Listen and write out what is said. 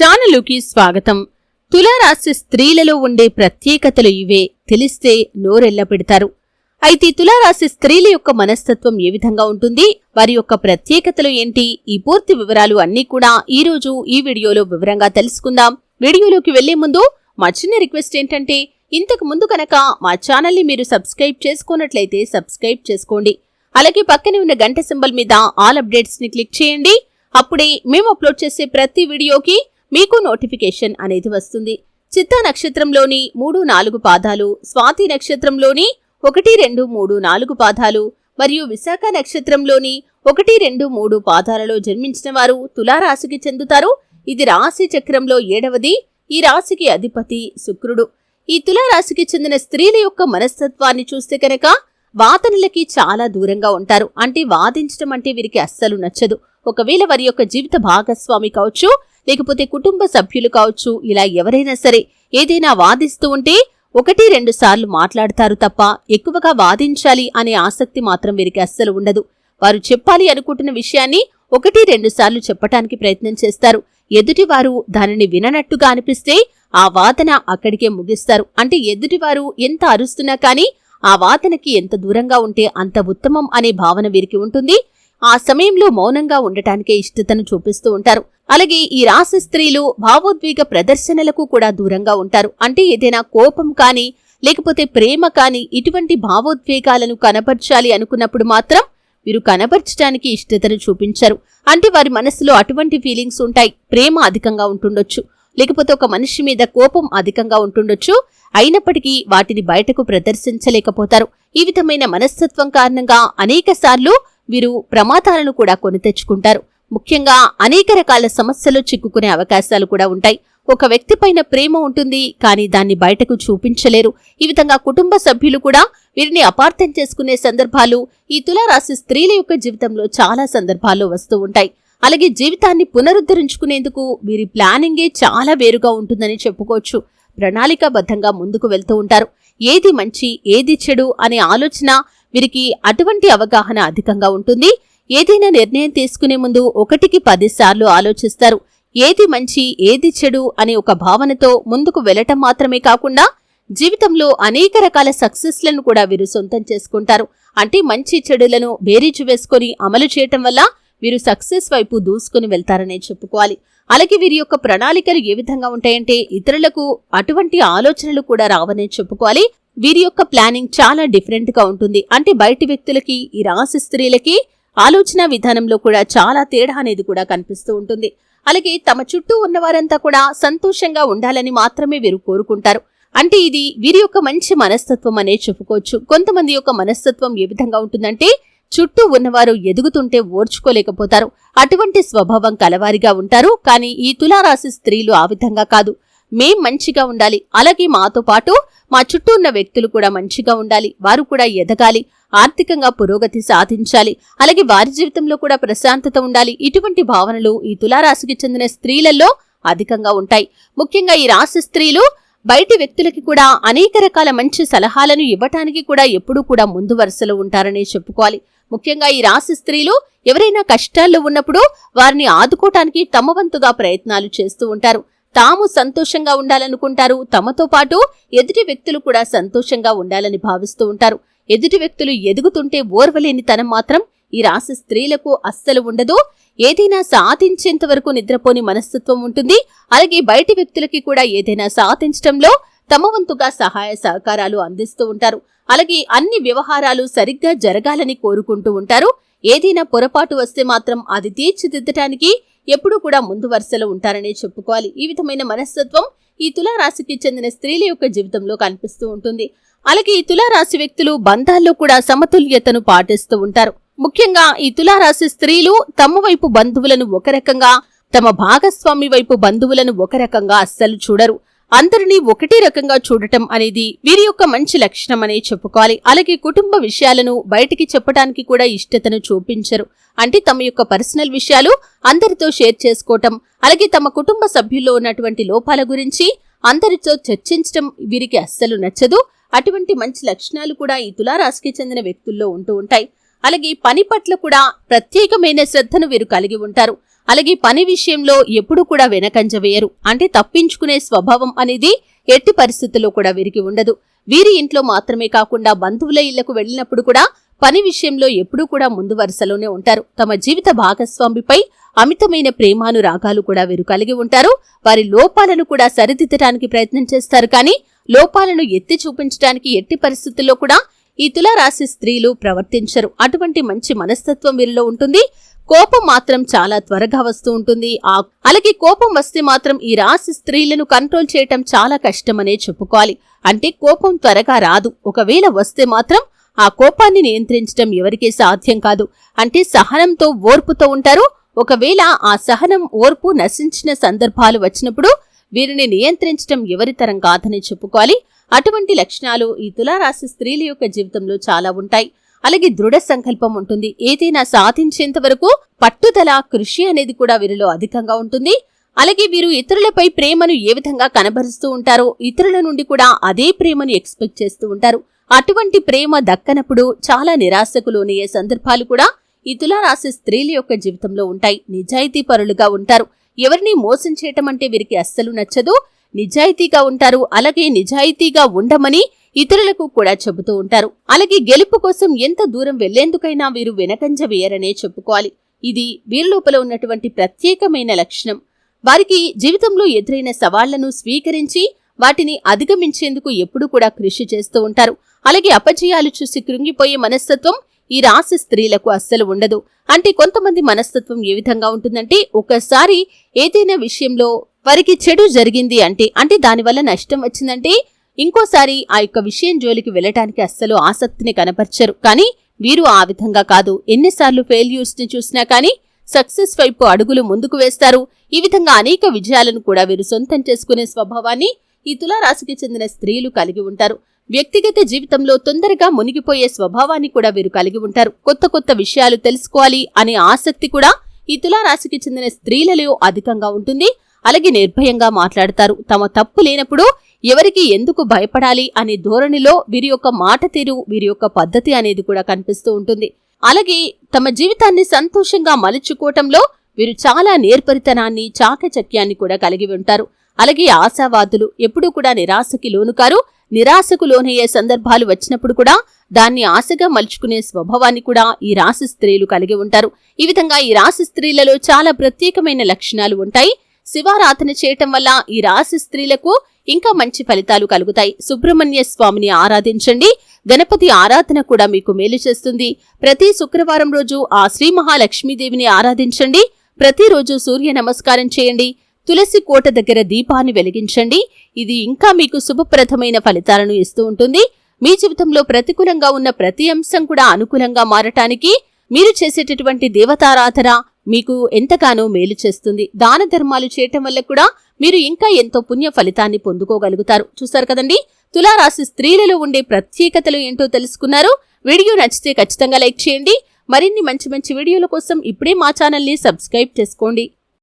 ఛానలుకి స్వాగతం. తులారాశి స్త్రీలలో ఉండే ప్రత్యేకతలు ఇవే తెలిస్తే నోరెల్ల పెడతారు. అయితే తులారాశి స్త్రీల యొక్క మనస్తత్వం ఏ విధంగా ఉంటుంది? వారి యొక్క ప్రత్యేకతలు ఏంటి? ఈ పూర్తి వివరాలు అన్నీ కూడా ఈ రోజు ఈ వీడియోలో వివరంగా తెలుసుకుందాం. వీడియోలోకి వెళ్ళే ముందు మా చిన్న రిక్వెస్ట్ ఏంటంటే ఇంతకు ముందు కనుక మా ఛానల్ని మీరు సబ్స్క్రైబ్ చేసుకున్నట్లయితే సబ్స్క్రైబ్ చేసుకోండి. అలాగే పక్కనే ఉన్న గంట సింబల్ మీద ఆల్ అప్డేట్స్ని క్లిక్ చేయండి. అప్పుడే మేము అప్లోడ్ చేసే ప్రతి వీడియోకి మీకు నోటిఫికేషన్ అనేది వస్తుంది. చిత్తా నక్షత్రంలోని మూడు నాలుగు పాదాలు స్వాతి నక్షత్రంలోని ఒకటి రెండు మూడు నాలుగు పాదాలు మరియు విశాఖ నక్షత్రంలోని ఒకటి రెండు మూడు పాదాలలో జన్మించిన వారు తులారాశికి చెందుతారు. ఇది రాశి చక్రంలో ఏడవది. ఈ రాశికి అధిపతి శుక్రుడు. ఈ తులారాశికి చెందిన స్త్రీల యొక్క మనస్తత్వాన్ని చూస్తే కనుక వాదనలకి చాలా దూరంగా ఉంటారు. అంటే వాదించడం అంటే వీరికి అస్సలు నచ్చదు. ఒకవేళ వారి యొక్క జీవిత భాగస్వామి కావచ్చు లేకపోతే కుటుంబ సభ్యులు కావచ్చు ఇలా ఎవరైనా సరే ఏదైనా వాదిస్తూ ఉంటే ఒకటి రెండు సార్లు మాట్లాడతారు తప్ప ఎక్కువగా వాదించాలి అనే ఆసక్తి మాత్రం వీరికి అస్సలు ఉండదు. వారు చెప్పాలి అనుకుంటున్న విషయాన్ని ఒకటి రెండు సార్లు చెప్పటానికి ప్రయత్నం చేస్తారు. ఎదుటివారు దానిని విననట్టుగా అనిపిస్తే ఆ వాదన అక్కడికే ముగిస్తారు. అంటే ఎదుటివారు ఎంత అరుస్తున్నా కానీ ఆ వాదనకి ఎంత దూరంగా ఉంటే అంత ఉత్తమం అనే భావన వీరికి ఉంటుంది. ఆ సమయంలో మౌనంగా ఉండటానికే ఇష్టతను చూపిస్తూ ఉంటారు. అలాగే ఈ రాశి స్త్రీలు భావోద్వేగ ప్రదర్శనలకు కూడా దూరంగా ఉంటారు. అంటే ఏదైనా కోపం కానీ లేకపోతే ప్రేమ కానీ ఇటువంటి భావోద్వేగాలను కనపరచాలి అనుకున్నప్పుడు మాత్రం వీరు కనపరచడానికి ఇష్టతను చూపించరు. అంటే వారి మనసులో అటువంటి ఫీలింగ్స్ ఉంటాయి. ప్రేమ అధికంగా ఉంటుండొచ్చు. లేకపోతే ఒక మనిషి మీద కోపం అధికంగా ఉంటుండొచ్చు. అయినప్పటికీ వాటిని బయటకు ప్రదర్శించలేకపోతారు. ఈ విధమైన మనస్తత్వం కారణంగా అనేక సార్లు వీరు ప్రమాదాలను కూడా కొని తెచ్చుకుంటారు. ముఖ్యంగా అనేక రకాల సమస్యలు చిక్కుకునే అవకాశాలు కూడా ఉంటాయి. ఒక వ్యక్తి పైన ప్రేమ ఉంటుంది కానీ దాన్ని బయటకు చూపించలేరు. ఈ విధంగా కుటుంబ సభ్యులు కూడా వీరిని అపార్థం చేసుకునే సందర్భాలు ఈ తులారాశి స్త్రీల యొక్క జీవితంలో చాలా సందర్భాల్లో వస్తూ ఉంటాయి. అలాగే జీవితాన్ని పునరుద్ధరించుకునేందుకు వీరి ప్లానింగే చాలా వేరుగా ఉంటుందని చెప్పుకోవచ్చు. ప్రణాళికాబద్ధంగా ముందుకు వెళ్తూ ఉంటారు. ఏది మంచి ఏది చెడు అనే ఆలోచన వీరికి అటువంటి అవగాహన అధికంగా ఉంటుంది. ఏదైనా నిర్ణయం తీసుకునే ముందు ఒకటికి పదిసార్లు ఆలోచిస్తారు. ఏది మంచి ఏది చెడు అనే ఒక భావనతో ముందుకు వెళ్ళటం మాత్రమే కాకుండా జీవితంలో అనేక రకాల సక్సెస్లను కూడా వీరు సొంతం చేసుకుంటారు. అంటే మంచి చెడులను బేరీజు వేసుకొని అమలు చేయటం వల్ల వీరు సక్సెస్ వైపు దూసుకుని వెళ్తారనే చెప్పుకోవాలి. అలాగే వీరి యొక్క ప్రణాళికలు ఏ విధంగా ఉంటాయంటే ఇతరులకు అటువంటి ఆలోచనలు కూడా రావనే చెప్పుకోవాలి. వీరి యొక్క ప్లానింగ్ చాలా డిఫరెంట్గా ఉంటుంది. అంటే బయటి వ్యక్తులకి ఈ రాశి స్త్రీలకి ఆలోచన విధానంలో కూడా చాలా తేడా అనేది కూడా కనిపిస్తూ ఉంటుంది. అలాగే తమ చుట్టూ ఉన్నవారంతా కూడా సంతోషంగా ఉండాలని మాత్రమే వీరు కోరుకుంటారు. అంటే ఇది వీరి యొక్క మంచి మనస్తత్వం అనే చెప్పుకోవచ్చు. కొంతమంది యొక్క మనస్తత్వం ఏ విధంగా ఉంటుందంటే చుట్టూ ఉన్నవారు ఎదుగుతుంటే ఓర్చుకోలేకపోతారు. అటువంటి స్వభావం కలవారిగా ఉంటారు. కానీ ఈ తులారాశి స్త్రీలు ఆ విధంగా కాదు. మేం మంచిగా ఉండాలి. అలాగే మాతో పాటు మా చుట్టూ ఉన్న వ్యక్తులు కూడా మంచిగా ఉండాలి. వారు కూడా ఎదగాలి. ఆర్థికంగా పురోగతి సాధించాలి. అలాగే వారి జీవితంలో కూడా ప్రశాంతత ఉండాలి. ఇటువంటి భావనలు ఈ తులారాశికి చెందిన స్త్రీలలో అధికంగా ఉంటాయి. ముఖ్యంగా ఈ రాశి స్త్రీలు బయటి వ్యక్తులకి కూడా అనేక రకాల మంచి సలహాలను ఇవ్వటానికి కూడా ఎప్పుడూ కూడా ముందు వరుసలో ఉంటారనే చెప్పుకోవాలి. ముఖ్యంగా ఈ రాశి స్త్రీలు ఎవరైనా కష్టాల్లో ఉన్నప్పుడు వారిని ఆదుకోవటానికి తమ వంతుగా ప్రయత్నాలు చేస్తూ ఉంటారు. తాము సంతోషంగా ఉండాలనుకుంటారు. తమతో పాటు ఎదుటి వ్యక్తులు కూడా సంతోషంగా ఉండాలని భావిస్తూ ఉంటారు. ఎదుటి వ్యక్తులు ఎదుగుతుంటే ఓర్వలేని తనం మాత్రం ఈ రాశి స్త్రీలకు అస్సలు ఉండదు. ఏదైనా సాధించేంత వరకు నిద్రపోని మనస్తత్వం ఉంటుంది. అలాగే బయటి వ్యక్తులకి కూడా ఏదైనా సాధించడంలో తమ వంతుగా సహాయ సహకారాలు అందిస్తూ ఉంటారు. అలాగే అన్ని వ్యవహారాలు సరిగ్గా జరగాలని కోరుకుంటూ ఉంటారు. ఏదైనా పొరపాటు వస్తే మాత్రం అది తీర్చిదిద్దటానికి ఎప్పుడూ కూడా ముందు వరుసలో ఉంటారనే చెప్పుకోవాలి. ఈ విధమైన మనస్తత్వం ఈ తులారాశికి చెందిన స్త్రీల యొక్క జీవితంలో కనిపిస్తూ ఉంటుంది. అలాగే ఈ తులారాశి వ్యక్తులు బంధాల్లో కూడా సమతుల్యతను పాటిస్తూ ఉంటారు. ముఖ్యంగా ఈ తులారాశి స్త్రీలు తమ వైపు బంధువులను ఒక రకంగా తమ భాగస్వామి వైపు బంధువులను ఒక రకంగా అస్సలు చూడరు. అందరినీ ఒకటే రకంగా చూడటం అనేది వీరి యొక్క మంచి లక్షణం అనే చెప్పుకోవాలి. అలాగే కుటుంబ విషయాలను బయటికి చెప్పడానికి కూడా ఇష్టతను చూపించరు. అంటే తమ యొక్క పర్సనల్ విషయాలు అందరితో షేర్ చేసుకోవటం అలాగే తమ కుటుంబ సభ్యుల్లో ఉన్నటువంటి లోపాల గురించి అందరితో చర్చించటం వీరికి అస్సలు నచ్చదు. అటువంటి మంచి లక్షణాలు కూడా ఈ తులారాశికి చెందిన వ్యక్తుల్లో ఉంటూ ఉంటాయి. అలాగే పని పట్ల కూడా ప్రత్యేకమైన శ్రద్ధను వీరు కలిగి ఉంటారు. అలాగే పని విషయంలో ఎప్పుడు కూడా వెనకంజ వేయరు. అంటే తప్పించుకునే స్వభావం అనేది ఎట్టి పరిస్థితుల్లో కూడా వీరికి ఉండదు. వీరి ఇంట్లో మాత్రమే కాకుండా బంధువుల ఇళ్ళకు వెళ్ళినప్పుడు కూడా పని విషయంలో ఎప్పుడూ కూడా ముందు వరుసలోనే ఉంటారు. తమ జీవిత భాగస్వామిపై అమితమైన ప్రేమానురాగాలు కూడా వీరు కలిగి ఉంటారు. వారి లోపాలను కూడా సరిదిద్దడానికి ప్రయత్నం చేస్తారు. కానీ లోపాలను ఎత్తి చూపించడానికి ఎట్టి పరిస్థితుల్లో కూడా ఈ తులారాశి స్త్రీలు ప్రవర్తించరు. అటువంటి మంచి మనస్తత్వం వీరిలో ఉంటుంది. కోపం మాత్రం చాలా త్వరగా వస్తూ ఉంటుంది. ఆ అలాగే కోపం వస్తే మాత్రం ఈ రాశి స్త్రీలను కంట్రోల్ చేయటం చాలా కష్టమనే చెప్పుకోవాలి. అంటే కోపం త్వరగా రాదు. ఒకవేళ వస్తే మాత్రం ఆ కోపాన్ని నియంత్రించడం ఎవరికీ సాధ్యం కాదు. అంటే సహనంతో ఓర్పుతో ఉంటారు. ఒకవేళ ఆ సహనం ఓర్పు నశించిన సందర్భాలు వచ్చినప్పుడు వీరిని నియంత్రించడం ఎవరితరం కాదని చెప్పుకోవాలి. అటువంటి లక్షణాలు ఈ తులారాశి స్త్రీల యొక్క జీవితంలో చాలా ఉంటాయి. అలాగే దృఢ సంకల్పం ఉంటుంది. ఏదైనా సాధించేంత వరకు పట్టుదల కృషి అనేది కూడా వీరిలో అధికంగా ఉంటుంది. అలాగే వీరు ఇతరులపై ప్రేమను ఏ విధంగా కనబరుస్తూ ఉంటారో ఇతరుల నుండి కూడా అదే ప్రేమను ఎక్స్పెక్ట్ చేస్తూ ఉంటారు. అటువంటి ప్రేమ దక్కనప్పుడు చాలా నిరాశకు లోనయ్యే సందర్భాలు కూడా ఈ తులారాశి స్త్రీల యొక్క జీవితంలో ఉంటాయి. నిజాయితీ పరులుగా ఉంటారు. ఎవరిని మోసం చేయటం అంటే వీరికి అస్సలు నచ్చదు. నిజాయితీగా ఉంటారు. అలాగే నిజాయితీగా ఉండమని ఇతరులకు కూడా చెబుతూ ఉంటారు. అలాగే గెలుపు కోసం ఎంత దూరం వెళ్ళేందుకైనా వీరు వెనకంజ వేయరనే చెప్పుకోవాలి. ఇది వీరి లోపల ఉన్నటువంటి ప్రత్యేకమైన లక్షణం. వారికి జీవితంలో ఎదురైన సవాళ్ళను స్వీకరించి వాటిని అధిగమించేందుకు ఎప్పుడూ కూడా కృషి చేస్తూ ఉంటారు. అలాగే అపజయాలు చూసి కృంగిపోయే మనస్తత్వం ఈ రాశి స్త్రీలకు అస్సలు ఉండదు. అంటే కొంతమంది మనస్తత్వం ఏ విధంగా ఉంటుందంటే ఒకసారి ఏదైనా విషయంలో వారికి చెడు జరిగింది అంటే అంటే దానివల్ల నష్టం వచ్చిందంటే ఇంకోసారి ఆ యొక్క విషయం జోలికి వెళ్ళటానికి అస్సలు ఆసక్తిని కనపర్చరు. కానీ వీరు ఆ విధంగా కాదు. ఎన్నిసార్లు ఫెయిల్యూర్స్ని చూసినా కానీ సక్సెస్ వైపు అడుగులు ముందుకు వేస్తారు. ఈ విధంగా అనేక విజయాలను కూడా వీరు సొంతం చేసుకునే స్వభావాన్ని ఈ తులారాశికి చెందిన స్త్రీలు కలిగి ఉంటారు. వ్యక్తిగత జీవితంలో తొందరగా మునిగిపోయే స్వభావాన్ని కూడా వీరు కలిగి ఉంటారు. కొత్త కొత్త విషయాలు తెలుసుకోవాలి అనే ఆసక్తి కూడా ఈ తులారాశికి చెందిన స్త్రీలలో అధికంగా ఉంటుంది. అలాగే నిర్భయంగా మాట్లాడతారు. తమ తప్పు లేనప్పుడు ఎవరికి ఎందుకు భయపడాలి అనే ధోరణిలో వీరి యొక్క మాట తీరు వీరి యొక్క పద్ధతి అనేది కూడా కనిపిస్తూ ఉంటుంది. అలాగే తమ జీవితాన్ని సంతోషంగా మలుచుకోవటంలో వీరు చాలా నేర్పరితనాన్ని చాకచక్యాన్ని కూడా కలిగి ఉంటారు. అలాగే ఆశావాదులు ఎప్పుడూ కూడా నిరాశకి లోనుకారు నిరాశకు లోనయ్యే సందర్భాలు వచ్చినప్పుడు కూడా దాన్ని ఆశగా మలుచుకునే స్వభావాన్ని కూడా ఈ రాశి స్త్రీలు కలిగి ఉంటారు. ఈ విధంగా ఈ రాశి స్త్రీలలో చాలా ప్రత్యేకమైన లక్షణాలు ఉంటాయి. శివారాధన చేయటం వల్ల ఈ రాశి స్త్రీలకు ఇంకా మంచి ఫలితాలు కలుగుతాయి. సుబ్రహ్మణ్య స్వామిని ఆరాధించండి. గణపతి ఆరాధన కూడా మీకు మేలు చేస్తుంది. ప్రతి శుక్రవారం రోజు ఆ శ్రీ మహాలక్ష్మీదేవిని ఆరాధించండి. ప్రతిరోజు సూర్య నమస్కారం చేయండి. తులసి కోట దగ్గర దీపాన్ని వెలిగించండి. ఇది ఇంకా మీకు శుభప్రదమైన ఫలితాలను ఇస్తూ ఉంటుంది. మీ జీవితంలో ప్రతికూలంగా ఉన్న ప్రతి అంశం కూడా అనుకూలంగా మారటానికి మీరు చేసేటటువంటి దేవతారాధన మీకు ఎంతగానో మేలు చేస్తుంది. దాన ధర్మాలు చేయటం వల్ల కూడా మీరు ఇంకా ఎంతో పుణ్య ఫలితాన్ని పొందుకోగలుగుతారు. చూసారు కదండి? తులారాశి స్త్రీలలో ఉండే ప్రత్యేకతలు ఏంటో తెలుసుకున్నారు? వీడియో నచ్చితే ఖచ్చితంగా లైక్ చేయండి. మరిన్ని మంచి మంచి వీడియోల కోసం ఇప్పుడే మా ఛానల్ని సబ్స్క్రైబ్ చేసుకోండి.